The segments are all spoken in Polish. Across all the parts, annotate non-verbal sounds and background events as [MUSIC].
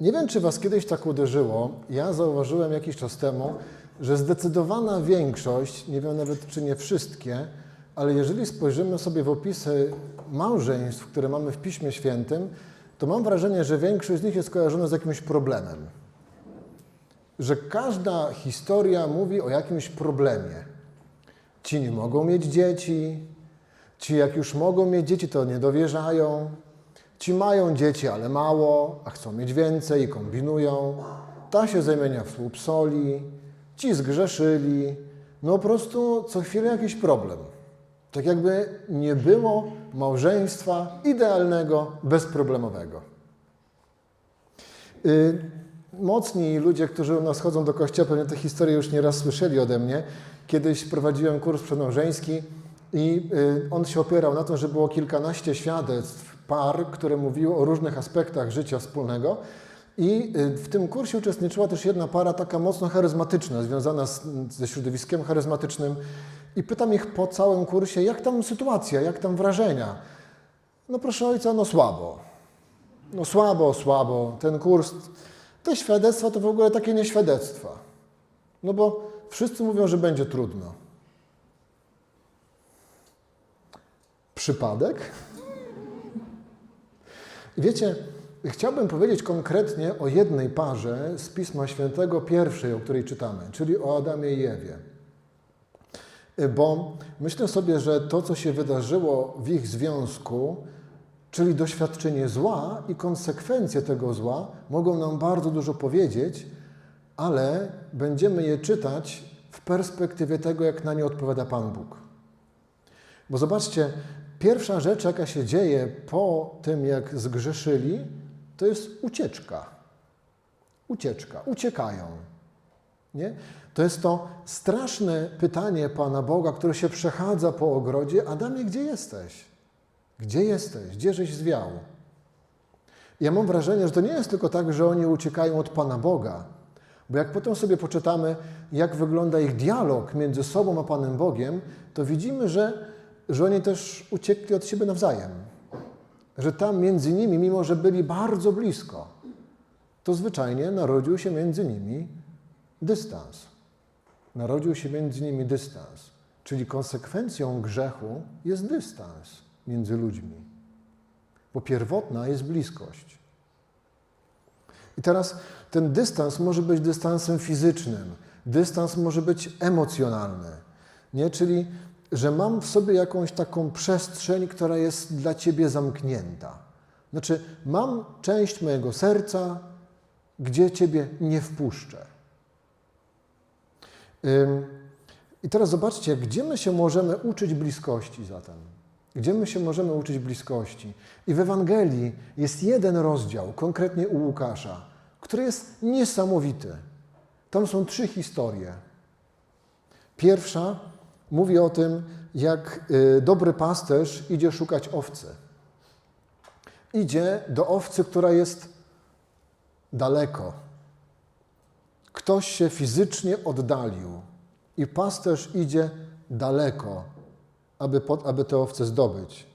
Nie wiem, czy Was kiedyś tak uderzyło. Ja zauważyłem jakiś czas temu, że zdecydowana większość, nie wiem nawet czy nie wszystkie, ale jeżeli spojrzymy sobie w opisy małżeństw, które mamy w Piśmie Świętym, to mam wrażenie, że większość z nich jest kojarzona z jakimś problemem. Że każda historia mówi o jakimś problemie. Ci nie mogą mieć dzieci, ci jak już mogą mieć dzieci, to nie dowierzają. Ci mają dzieci, ale mało, a chcą mieć więcej i kombinują. Ta się zamienia w słup soli, ci zgrzeszyli. No po prostu co chwilę jakiś problem. Tak jakby nie było małżeństwa idealnego, bezproblemowego. Y, Mocni ludzie, którzy u nas chodzą do kościoła, pewnie tę historię już nieraz słyszeli ode mnie. Kiedyś prowadziłem kurs przedmałżeński i y, on się opierał na tym, że było kilkanaście świadectw par, które mówiły o różnych aspektach życia wspólnego. I y, w tym kursie uczestniczyła też jedna para taka mocno charyzmatyczna, związana z, ze środowiskiem charyzmatycznym. I pytam ich po całym kursie, jak tam sytuacja, jak tam wrażenia. No proszę ojca, no słabo. No słabo, słabo. Ten kurs, te świadectwa to w ogóle takie nieświadectwa. No bo wszyscy mówią, że będzie trudno. Przypadek? Wiecie, chciałbym powiedzieć konkretnie o jednej parze z Pisma Świętego, pierwszej, o której czytamy, czyli o Adamie i Ewie. Bo myślę sobie, że to, co się wydarzyło w ich związku, czyli doświadczenie zła i konsekwencje tego zła, mogą nam bardzo dużo powiedzieć, ale będziemy je czytać w perspektywie tego, jak na nie odpowiada Pan Bóg. Bo zobaczcie, pierwsza rzecz, jaka się dzieje po tym, jak zgrzeszyli, to jest ucieczka. Ucieczka, uciekają. Nie? To jest to straszne pytanie Pana Boga, które się przechadza po ogrodzie: Adamie, gdzie jesteś? Gdzie jesteś? Gdzieżeś zwiał? Ja mam wrażenie, że to nie jest tylko tak, że oni uciekają od Pana Boga, bo jak potem sobie poczytamy, jak wygląda ich dialog między sobą a Panem Bogiem, to widzimy, że, że oni też uciekli od siebie nawzajem. Że tam między nimi, mimo że byli bardzo blisko, to zwyczajnie narodził się między nimi dystans. Narodził się między nimi dystans. Czyli konsekwencją grzechu jest dystans między ludźmi. Bo pierwotna jest bliskość. I teraz ten dystans może być dystansem fizycznym, dystans może być emocjonalny, nie? czyli że mam w sobie jakąś taką przestrzeń, która jest dla ciebie zamknięta. Znaczy, mam część mojego serca, gdzie ciebie nie wpuszczę. I teraz zobaczcie, gdzie my się możemy uczyć bliskości zatem. Gdzie my się możemy uczyć bliskości? I w Ewangelii jest jeden rozdział, konkretnie u Łukasza, który jest niesamowity. Tam są trzy historie. Pierwsza mówi o tym, jak y, dobry pasterz idzie szukać owcy. Idzie do owcy, która jest daleko. Ktoś się fizycznie oddalił i pasterz idzie daleko, aby, pod, aby te owce zdobyć.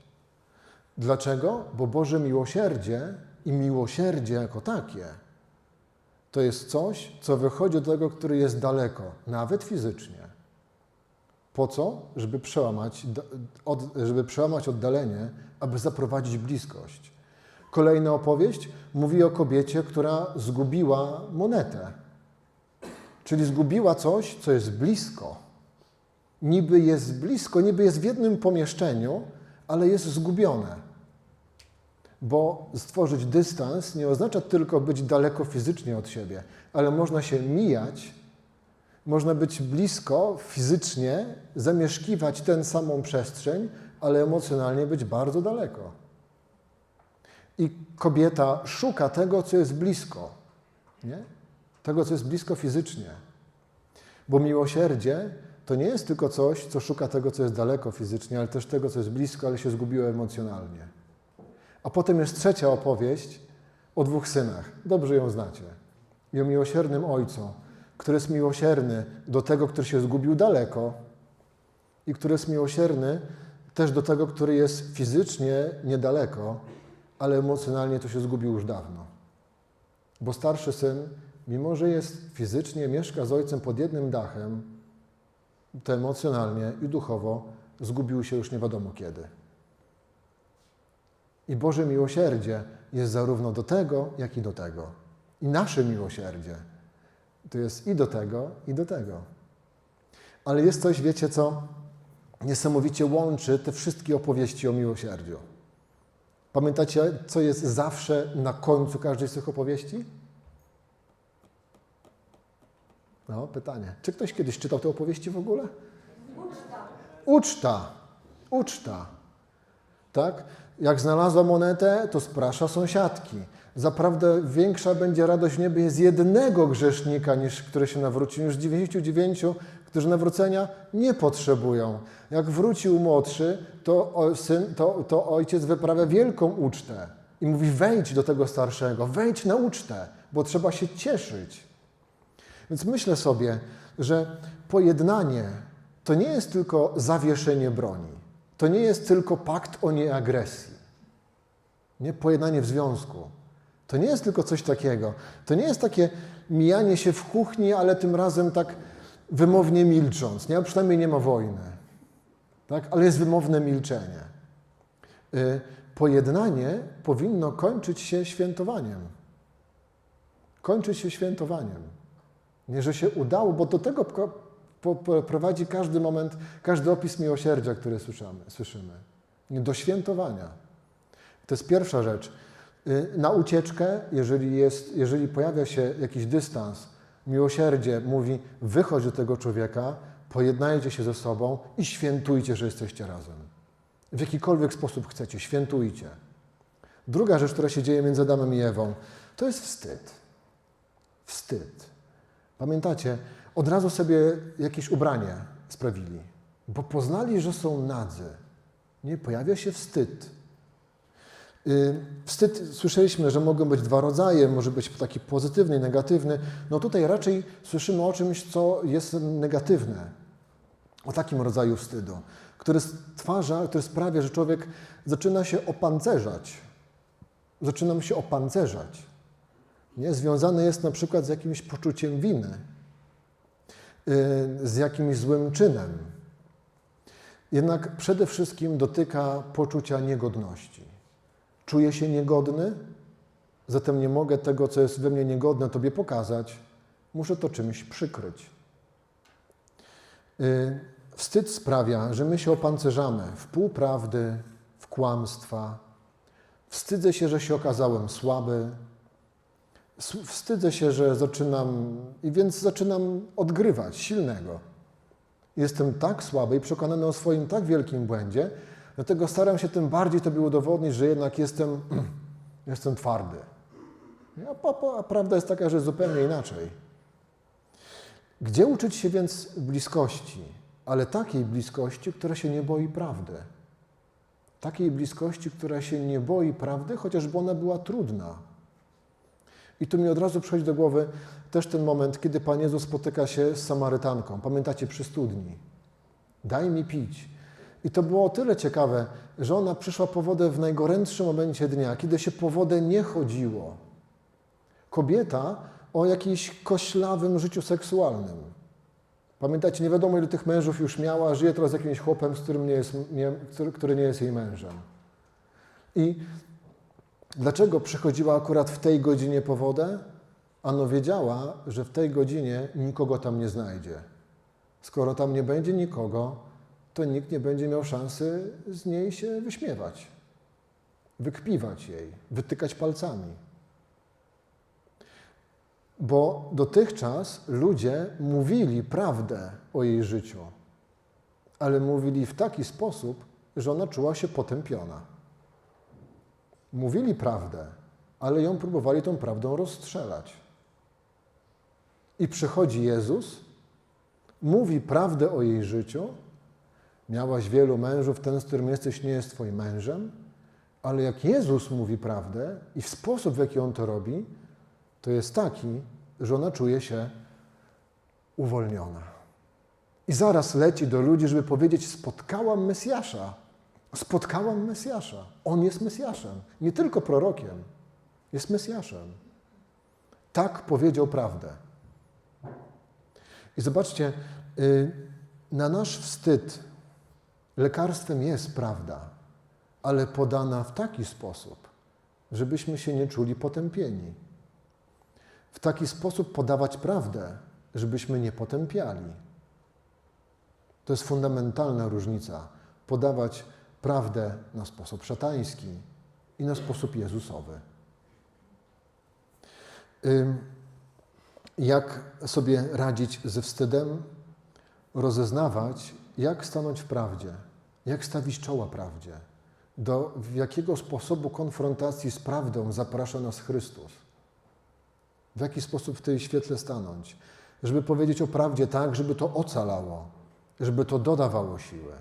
Dlaczego? Bo Boże miłosierdzie i miłosierdzie jako takie to jest coś, co wychodzi do tego, który jest daleko, nawet fizycznie. Po co? Żeby przełamać, od, żeby przełamać oddalenie, aby zaprowadzić bliskość. Kolejna opowieść mówi o kobiecie, która zgubiła monetę. Czyli zgubiła coś, co jest blisko. Niby jest blisko, niby jest w jednym pomieszczeniu, ale jest zgubione. Bo stworzyć dystans nie oznacza tylko być daleko fizycznie od siebie, ale można się mijać, można być blisko fizycznie, zamieszkiwać tę samą przestrzeń, ale emocjonalnie być bardzo daleko. I kobieta szuka tego, co jest blisko. Nie? Tego, co jest blisko fizycznie. Bo miłosierdzie to nie jest tylko coś, co szuka tego, co jest daleko fizycznie, ale też tego, co jest blisko, ale się zgubiło emocjonalnie. A potem jest trzecia opowieść o dwóch synach. Dobrze ją znacie. I o miłosiernym ojcu, który jest miłosierny do tego, który się zgubił daleko i który jest miłosierny też do tego, który jest fizycznie niedaleko, ale emocjonalnie to się zgubił już dawno. Bo starszy syn, mimo że jest fizycznie, mieszka z ojcem pod jednym dachem, to emocjonalnie i duchowo zgubił się już nie wiadomo kiedy. I Boże miłosierdzie jest zarówno do tego, jak i do tego. I nasze miłosierdzie to jest i do tego, i do tego. Ale jest coś, wiecie co, niesamowicie łączy te wszystkie opowieści o miłosierdziu. Pamiętacie, co jest zawsze na końcu każdej z tych opowieści? No, pytanie. Czy ktoś kiedyś czytał te opowieści w ogóle? Uczta. Uczta. Uczta. Tak? Jak znalazła monetę, to sprasza sąsiadki. Zaprawdę większa będzie radość w niebie z jednego grzesznika, niż który się nawróci, niż 99, którzy nawrócenia nie potrzebują. Jak wrócił młodszy, to, syn, to, to ojciec wyprawia wielką ucztę i mówi: wejdź do tego starszego, wejdź na ucztę, bo trzeba się cieszyć. Więc myślę sobie, że pojednanie to nie jest tylko zawieszenie broni. To nie jest tylko pakt o nieagresji. Nie pojednanie w związku. To nie jest tylko coś takiego. To nie jest takie mijanie się w kuchni, ale tym razem tak wymownie milcząc. Nie? Przynajmniej nie ma wojny. Tak? Ale jest wymowne milczenie. Y, Pojednanie powinno kończyć się świętowaniem. Kończyć się świętowaniem. Nie, że się udało, bo do tego prowadzi każdy moment, każdy opis miłosierdzia, który słyszymy. Do świętowania. To jest pierwsza rzecz. Y, Na ucieczkę, jeżeli, jest, jeżeli pojawia się jakiś dystans, miłosierdzie mówi: wychodź do tego człowieka, pojednajcie się ze sobą i świętujcie, że jesteście razem. W jakikolwiek sposób chcecie, świętujcie. Druga rzecz, która się dzieje między Adamem i Ewą, to jest wstyd. Wstyd. Pamiętacie, od razu sobie jakieś ubranie sprawili, bo poznali, że są nadzy. Nie pojawia się wstyd. Y, Wstyd, słyszeliśmy, że mogą być dwa rodzaje, może być taki pozytywny i negatywny. No tutaj raczej słyszymy o czymś, co jest negatywne, o takim rodzaju wstydu, który stwarza, który sprawia, że człowiek zaczyna się opancerzać. Zaczyna mu się opancerzać. Nie? Związany jest na przykład z jakimś poczuciem winy, y, z jakimś złym czynem. Jednak przede wszystkim dotyka poczucia niegodności. Czuję się niegodny, zatem nie mogę tego, co jest we mnie niegodne, Tobie pokazać. Muszę to czymś przykryć. Y, Wstyd sprawia, że my się opancerzamy w półprawdy, w kłamstwa. Wstydzę się, że się okazałem słaby. Wstydzę się, że zaczynam, i więc zaczynam odgrywać silnego. Jestem tak słaby i przekonany o swoim tak wielkim błędzie, dlatego staram się tym bardziej Tobie udowodnić, że jednak jestem, [CLEARS THROAT] jestem twardy. A, a prawda jest taka, że zupełnie inaczej. Gdzie uczyć się więc bliskości? Ale takiej bliskości, która się nie boi prawdy. Takiej bliskości, która się nie boi prawdy, chociażby ona była trudna. I tu mi od razu przychodzi do głowy też ten moment, kiedy Pan Jezus spotyka się z Samarytanką. Pamiętacie przy studni? Daj mi pić. I to było o tyle ciekawe, że ona przyszła po wodę w najgorętszym momencie dnia, kiedy się po wodę nie chodziło. Kobieta o jakimś koślawym życiu seksualnym. Pamiętacie, nie wiadomo ile tych mężów już miała, żyje teraz z jakimś chłopem, z którym nie jest, nie, który, nie jest jej mężem. I Dlaczego przychodziła akurat w tej godzinie po wodę? Ano wiedziała, że w tej godzinie nikogo tam nie znajdzie. Skoro tam nie będzie nikogo, to nikt nie będzie miał szansy z niej się wyśmiewać, wykpiwać jej, wytykać palcami. Bo dotychczas ludzie mówili prawdę o jej życiu, ale mówili w taki sposób, że ona czuła się potępiona. Mówili prawdę, ale ją próbowali tą prawdą rozstrzelać. I przychodzi Jezus, mówi prawdę o jej życiu. Miałaś wielu mężów, ten, z którym jesteś, nie jest Twoim mężem, ale jak Jezus mówi prawdę i w sposób, w jaki On to robi, to jest taki, że ona czuje się uwolniona. I zaraz leci do ludzi, żeby powiedzieć: Spotkałam Mesjasza. Spotkałam Mesjasza. On jest Mesjaszem. Nie tylko prorokiem, jest Mesjaszem. Tak powiedział prawdę. I zobaczcie, y, na nasz wstyd lekarstwem jest prawda, ale podana w taki sposób, żebyśmy się nie czuli potępieni. W taki sposób podawać prawdę, żebyśmy nie potępiali. To jest fundamentalna różnica. Podawać prawdę na sposób szatański i na sposób Jezusowy. Jak sobie radzić ze wstydem? Rozeznawać, jak stanąć w prawdzie, jak stawić czoła prawdzie, do jakiego sposobu konfrontacji z prawdą zaprasza nas Chrystus. W jaki sposób w tej świetle stanąć, żeby powiedzieć o prawdzie tak, żeby to ocalało, żeby to dodawało siły.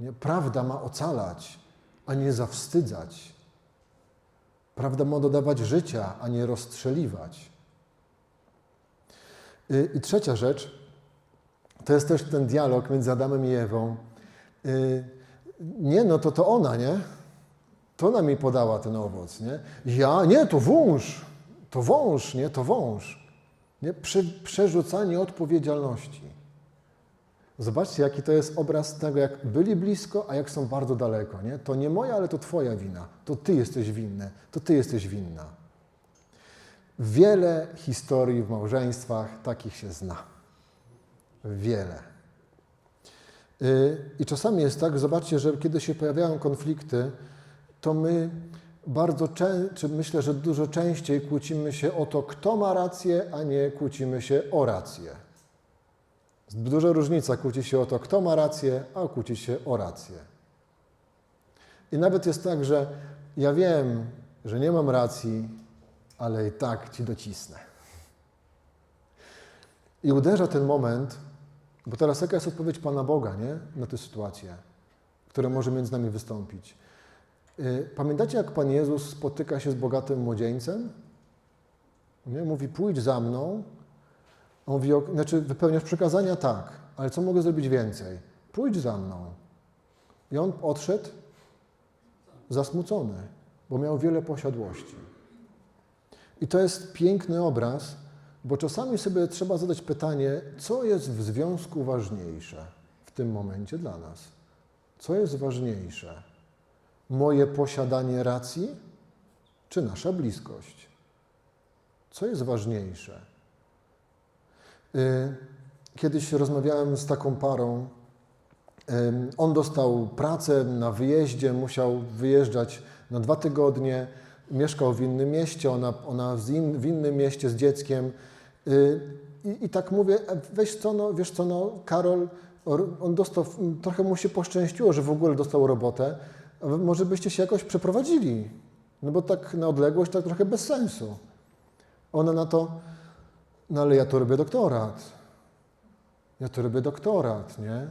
Nie? Prawda ma ocalać, a nie zawstydzać. Prawda ma dodawać życia, a nie rozstrzeliwać. Y, I trzecia rzecz, to jest też ten dialog między Adamem i Ewą. Y, Nie, no to to ona, nie? To ona mi podała ten owoc, nie? Ja? Nie, to wąż. To wąż, nie? To wąż. Nie? Prze, przerzucanie odpowiedzialności. Zobaczcie, jaki to jest obraz tego, jak byli blisko, a jak są bardzo daleko. Nie? To nie moja, ale to Twoja wina. To Ty jesteś winny. To Ty jesteś winna. Wiele historii w małżeństwach takich się zna. Wiele. Y, I czasami jest tak, zobaczcie, że kiedy się pojawiają konflikty, to my bardzo czy myślę, że dużo częściej kłócimy się o to, kto ma rację, a nie kłócimy się o rację. Duża różnica kłóci się o to, kto ma rację, a kłóci się o rację. I nawet jest tak, że ja wiem, że nie mam racji, ale i tak ci docisnę. I uderza ten moment, bo teraz jaka jest odpowiedź Pana Boga nie? na tę sytuację, która może między nami wystąpić. Y, Pamiętacie, jak Pan Jezus spotyka się z bogatym młodzieńcem? Nie? Mówi, pójdź za mną. On mówi, "Ok, znaczy wypełniasz przekazania? Tak, ale co mogę zrobić więcej? Pójdź za mną. I on odszedł zasmucony, bo miał wiele posiadłości. I to jest piękny obraz, bo czasami sobie trzeba zadać pytanie, co jest w związku ważniejsze w tym momencie dla nas? Co jest ważniejsze? Moje posiadanie racji, czy nasza bliskość? Co jest ważniejsze? Y, Kiedyś rozmawiałem z taką parą. On dostał pracę na wyjeździe, musiał wyjeżdżać na dwa tygodnie. Mieszkał w innym mieście, ona, ona in, w innym mieście z dzieckiem. Y, I, I tak mówię, "E, weź co, no, wiesz co, no, Karol, on dostał, trochę mu się poszczęściło, że w ogóle dostał robotę. Może byście się jakoś przeprowadzili? No bo tak na odległość tak trochę bez sensu. Ona na to, no ale ja to robię doktorat. Ja to robię doktorat, nie?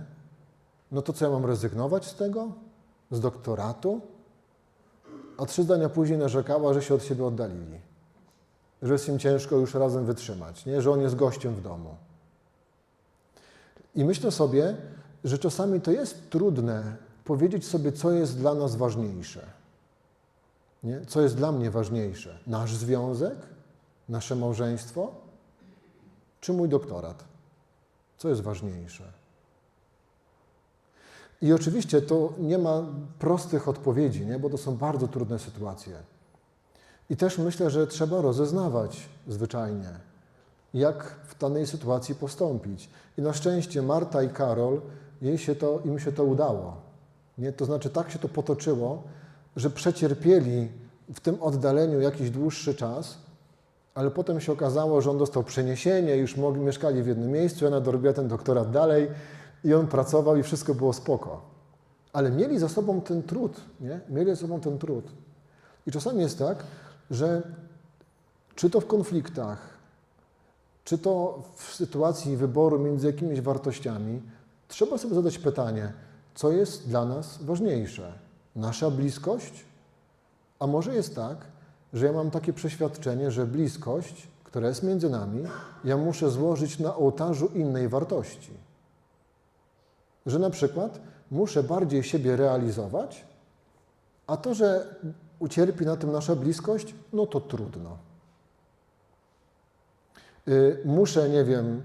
No to co ja mam rezygnować z tego? Z doktoratu? A trzy zdania później narzekała, że się od siebie oddalili. Że jest im ciężko już razem wytrzymać, nie? Że on jest gościem w domu. I myślę sobie, że czasami to jest trudne powiedzieć sobie, co jest dla nas ważniejsze. Nie? Co jest dla mnie ważniejsze? Nasz związek? Nasze małżeństwo? Czy mój doktorat? Co jest ważniejsze? I oczywiście to nie ma prostych odpowiedzi, nie? bo to są bardzo trudne sytuacje. I też myślę, że trzeba rozeznawać zwyczajnie, jak w danej sytuacji postąpić. I na szczęście Marta i Karol, jej się to, im się to udało. Nie? To znaczy tak się to potoczyło, że przecierpieli w tym oddaleniu jakiś dłuższy czas, ale potem się okazało, że on dostał przeniesienie, już mogli, mieszkali w jednym miejscu, ona dorobiła ten doktorat dalej i on pracował i wszystko było spoko. Ale mieli za sobą ten trud, nie? Mieli za sobą ten trud. I czasami jest tak, że czy to w konfliktach, czy to w sytuacji wyboru między jakimiś wartościami, trzeba sobie zadać pytanie, co jest dla nas ważniejsze? Nasza bliskość? A może jest tak, że ja mam takie przeświadczenie, że bliskość, która jest między nami, ja muszę złożyć na ołtarzu innej wartości. Że na przykład muszę bardziej siebie realizować, a to, że ucierpi na tym nasza bliskość, no to trudno. Y, Muszę, nie wiem,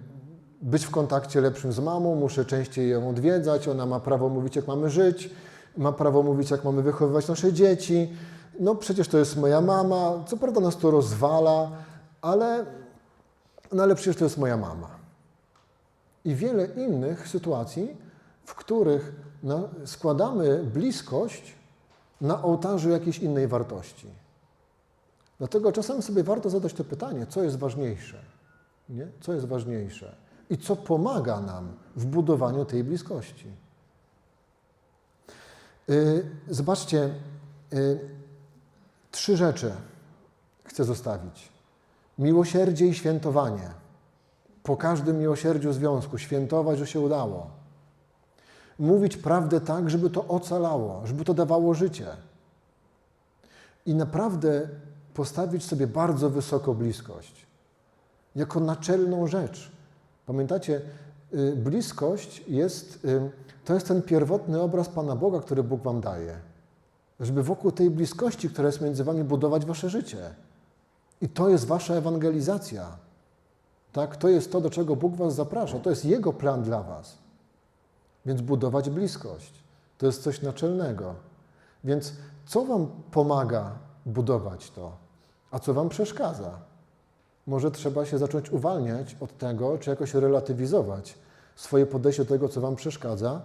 być w kontakcie lepszym z mamą, muszę częściej ją odwiedzać, ona ma prawo mówić, jak mamy żyć, ma prawo mówić, jak mamy wychowywać nasze dzieci. No przecież to jest moja mama, co prawda nas to rozwala, ale, no ale przecież to jest moja mama. I wiele innych sytuacji, w których no, składamy bliskość na ołtarzu jakiejś innej wartości. Dlatego czasem sobie warto zadać to pytanie, co jest ważniejsze? Nie? Co jest ważniejsze? I co pomaga nam w budowaniu tej bliskości? Yy, Zobaczcie, yy, trzy rzeczy chcę zostawić. Miłosierdzie i świętowanie. Po każdym miłosierdziu związku świętować, że się udało. Mówić prawdę tak, żeby to ocalało, żeby to dawało życie. I naprawdę postawić sobie bardzo wysoko bliskość. Jako naczelną rzecz. Pamiętacie, y, bliskość jest, y, to jest ten pierwotny obraz Pana Boga, który Bóg Wam daje. Żeby wokół tej bliskości, która jest między Wami, budować Wasze życie. I to jest Wasza ewangelizacja. Tak? To jest to, do czego Bóg Was zaprasza. To jest Jego plan dla Was. Więc budować bliskość. To jest coś naczelnego. Więc co Wam pomaga budować to, a co Wam przeszkadza? Może trzeba się zacząć uwalniać od tego, czy jakoś relatywizować swoje podejście do tego, co Wam przeszkadza,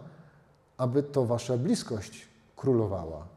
aby to Wasza bliskość królowała.